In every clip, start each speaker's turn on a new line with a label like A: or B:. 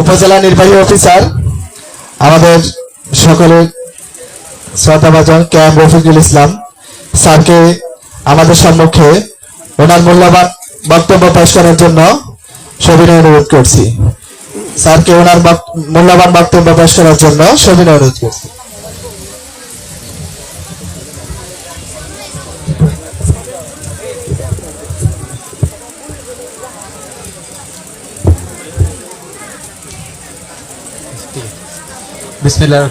A: উপজেলা নির্বাহী অফিসার, আমাদের সকলের শ্রদ্ধাভাজন কে এম রফিকুল ইসলাম স্যারকে আমাদের সম্মুখে ওনার মূল্যবান বক্তব্য পেশ করার জন্য সবিনয় অনুরোধ করছি। স্যারকে ওনার মূল্যবান বক্তব্য পেশ করার জন্য সবিনয় অনুরোধ করছি।
B: বিসমিল্লাহ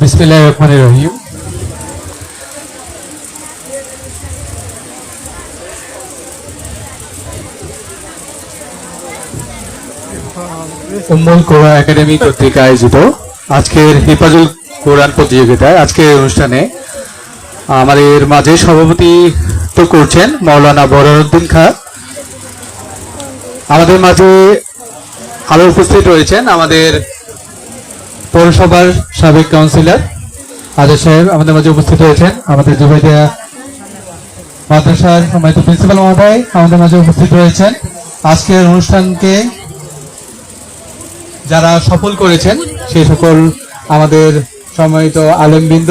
B: বিসমিল্লাহ রহমান রহিম। উম্মুল কোরআন একাডেমি কর্তৃক আয়োজিত। আজকের হিফাজুল কোরআন প্রতিযোগিতায়, আজকের অনুষ্ঠানে আমাদের মাঝে সভাপতিত্ব করছেন মাওলানা বরারউদ্দিন খা। আমাদের মাঝে আরও উপস্থিত রয়েছেন আমাদের পৌরসভার সাবেক কাউন্সিলর আজর সাহেব আমাদের মাঝে উপস্থিত রয়েছেন। আমাদের জুবাইদিয়া মাদ্রাসার প্রিন্সিপাল মহোদয় আমাদের মাঝে উপস্থিত রয়েছেন। আজকের অনুষ্ঠানকে যারা সফল করেছেন সেই সকল আমাদের সম্মানিত আলেমবৃন্দ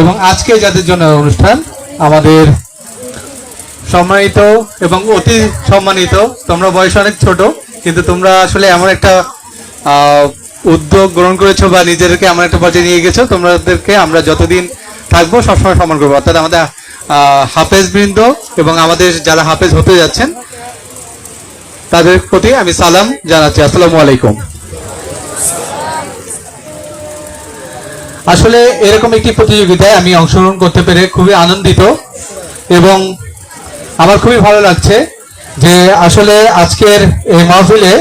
B: এবং আজকে যাদের জন্য অনুষ্ঠান, আমাদের সম্মানিত এবং অতি সম্মানিত, তোমরা বয়স অনেক ছোট, কিন্তু তোমরা আসলে এমন একটা উদ্যোগ গ্রহণ করেছ বা নিজেদেরকে এমন একটা পর্যায়ে নিয়ে গেছো তোমাদেরকে আমরা যতদিন থাকব সবসময় সম্মান করব। অর্থাৎ আমাদের হাফেজ বৃন্দ এবং আমাদের যারা হাফেজ হতে যাচ্ছেন, তাদের প্রতি আমি সালাম জানাচ্ছি। আসসালামু আলাইকুম। আসলে এরকম একটি প্রতিযোগিতায় আমি অংশগ্রহণ করতে পেরে খুবই আনন্দিত এবং আমার খুবই ভালো লাগছে যে আসলে আজকের এই মাহফিলে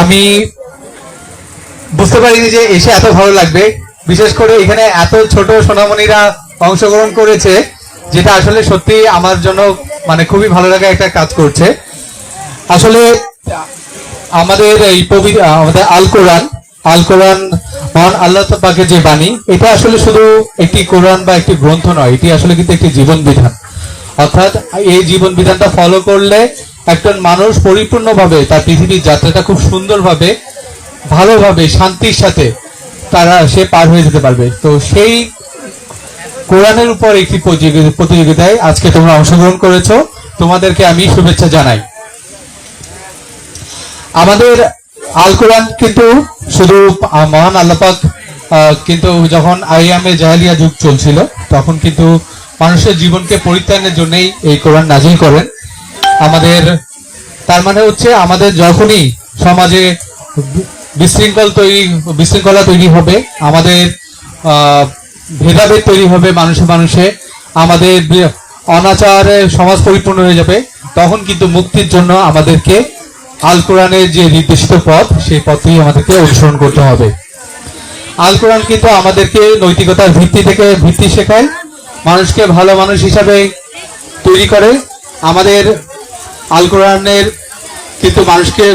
B: আমি বুঝতে পারিনি যে এসে এত ভালো লাগবে। বিশেষ করে এখানে এত ছোট সোনামণিরা অংশগ্রহণ করেছে, যেটা আসলে সত্যি আমার জন্য মানে খুবই ভালো লাগা একটা কাজ করছে। আসলে আমাদের এই পবিত্র আমাদের আল কোরআন আল কোরআন মহান আল্লাহ পাকের যে বাণী, এটা আসলে শুধু একটি কোরআন বা একটি গ্রন্থ নয়, এটি আসলে কিন্তু একটি জীবন বিধান। অর্থাৎ এই জীবন বিধানটা ফলো করলে একজন মানুষ পরিপূর্ণভাবে তার পৃথিবীর যাত্রাটা খুব সুন্দরভাবে, ভালোভাবে, শান্তির সাথে তারা, সে পার হয়ে যেতে পারবে। তো সেই কোরআনের উপর একটি প্রতিযোগি- প্রতিযোগিতায় আজকে তোমরা অংশগ্রহণ করেছ। তোমাদেরকে আমি শুভেচ্ছা জানাই। আমাদের আল কোরআন কিন্তু শুধু মহান আল্লাপাক কিন্তু যখন আইয়ামে জাহালিয়া যুগ চলছিল, তখন কিন্তু মানুষের জীবনকে পরিত্রাণের জন্যই এই কোরআন নাজিল করেন। আমাদের, তার মানে হচ্ছে আমাদের যখনই সমাজে বিশৃঙ্খল তৈরি, বিশৃঙ্খলা তৈরি হবে, আমাদের ভেদাভেদ তৈরি হবে মানুষে মানুষে, আমাদের অনাচারে সমাজ পরিপূর্ণ হয়ে যাবে, তখন কিন্তু মুক্তির জন্য আমাদেরকে আল কোরআনের যে নির্দেশিত পথ, সেই পথেই আমাদেরকে অনুসরণ করতে হবে। আল কোরআন কিন্তু আমাদেরকে নৈতিকতার ভিত্তি থেকে ভিত্তি শেখায়, মানুষকে ভালো মানুষ হিসাবে তৈরি করে। আমাদের আল কোরআনের কিন্তু মানুষকে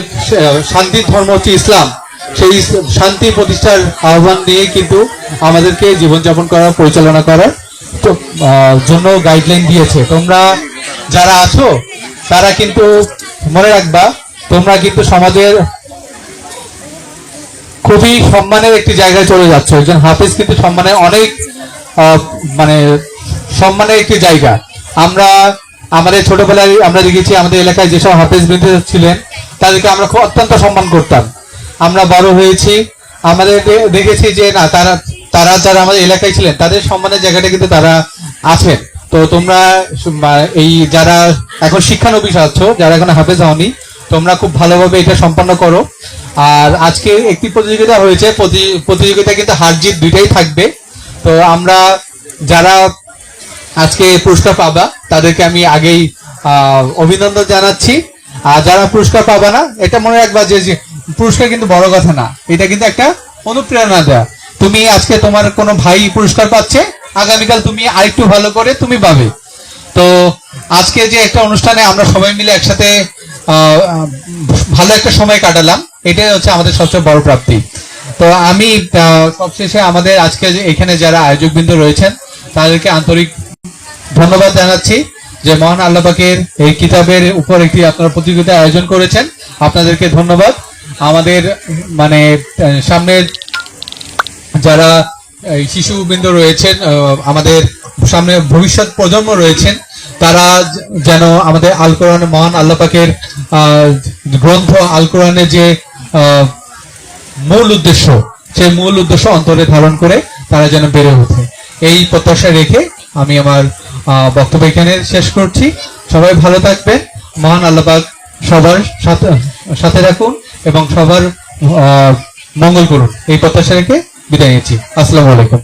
B: শান্তির ধর্ম হচ্ছে ইসলাম। সেই শান্তি প্রতিষ্ঠার আহ্বান নিয়ে কিন্তু আমাদেরকে জীবনযাপন করার পরিচালনা করার জন্য গাইডলাইন দিয়েছে। তোমরা যারা আছো, তারা কিন্তু মনে রাখবা তোমরা কিন্তু সমাজের খুবই সম্মানের একটি জায়গায় চলে যাচ্ছে। একজন হাফিজ কিন্তু সম্মানের অনেক মানে সম্মানের একটি জায়গা। আমরা আমাদের ছোটবেলায় আমরা দেখেছি আমাদের এলাকায় যেসব হাফেজ বৃন্দ ছিলেন, তাদেরকে আমরা খুব অত্যন্ত সম্মান করতাম। আমরা বড় হয়েছি, আমাদের দেখেছি যে না, তারা তারা যারা আমাদের এলাকায় ছিলেন, তাদের সম্মানের জায়গাটা কিন্তু তারা আছেন। তো তোমরা এই যারা এখন শিক্ষানবিশ আছো, যারা এখন হাফেজ হওনি তোমরা খুব ভালোভাবে এটা সম্পন্ন করো। আর আজকে একটি প্রতিযোগিতা হয়েছে, প্রতি- প্রতিযোগিতা কিন্তু হার জিত দুইটাই থাকবে। তো আমরা যারা আজকে পুরস্কার পাবা, তাদেরকে আমি আগেই অভিনন্দন জানাচ্ছি। আর যারা পুরস্কার পাবা না, এটা মনে রাখবা যে পুরস্কার কিন্তু বড় কথা না, এটা কিন্তু একটা অনুপ্রেরণা দেয়া। তুমি আজকে তোমার কোনো ভাই পুরস্কার পাচ্ছে, আগামীকাল তুমি আরেকটু ভালো করে তুমি পাবে। তো আজকে যে একটা অনুষ্ঠানে আমরা সবাই মিলে একসাথে ভালো একটা সময় কাটালাম। এটাই হচ্ছে আমাদের সবচেয়ে বড় প্রাপ্তি। তো আমি সবশেষে আমাদের আজকে এখানে যারা আয়োজকবৃন্দ রয়েছেন তাদেরকে আন্তরিক ধন্যবাদ জানাচ্ছি যে মহান আল্লাপাকের এই কিতাবের উপর একটি আপনারা প্রতিযোগিতা আয়োজন করেছেন। আপনাদেরকে ধন্যবাদ। আমাদের মানে সামনের যারা শিশুবৃন্দ রয়েছেন আমাদের সামনে ভবিষ্যৎ প্রজন্ম রয়েছেন তারা যেন আমাদের আল কোরআন মহান আল্লাহ পাকের আহ, গ্রন্থ আল কোরআনের যে মূল উদ্দেশ্য, সেই মূল উদ্দেশ্য অন্তরে ধারণ করে তারা যেন বেড়ে ওঠে। এই প্রত্যাশা রেখে আমি আমার বক্তব্য এখানে শেষ করছি। সবাই ভালো থাকবেন। মহান আল্লাপাক সবার সাথে সাথে রাখুন এবং সবার মঙ্গল করুন। এই প্রত্যাশা রেখে বিদায় নিচ্ছি। আসসালামু আলাইকুম।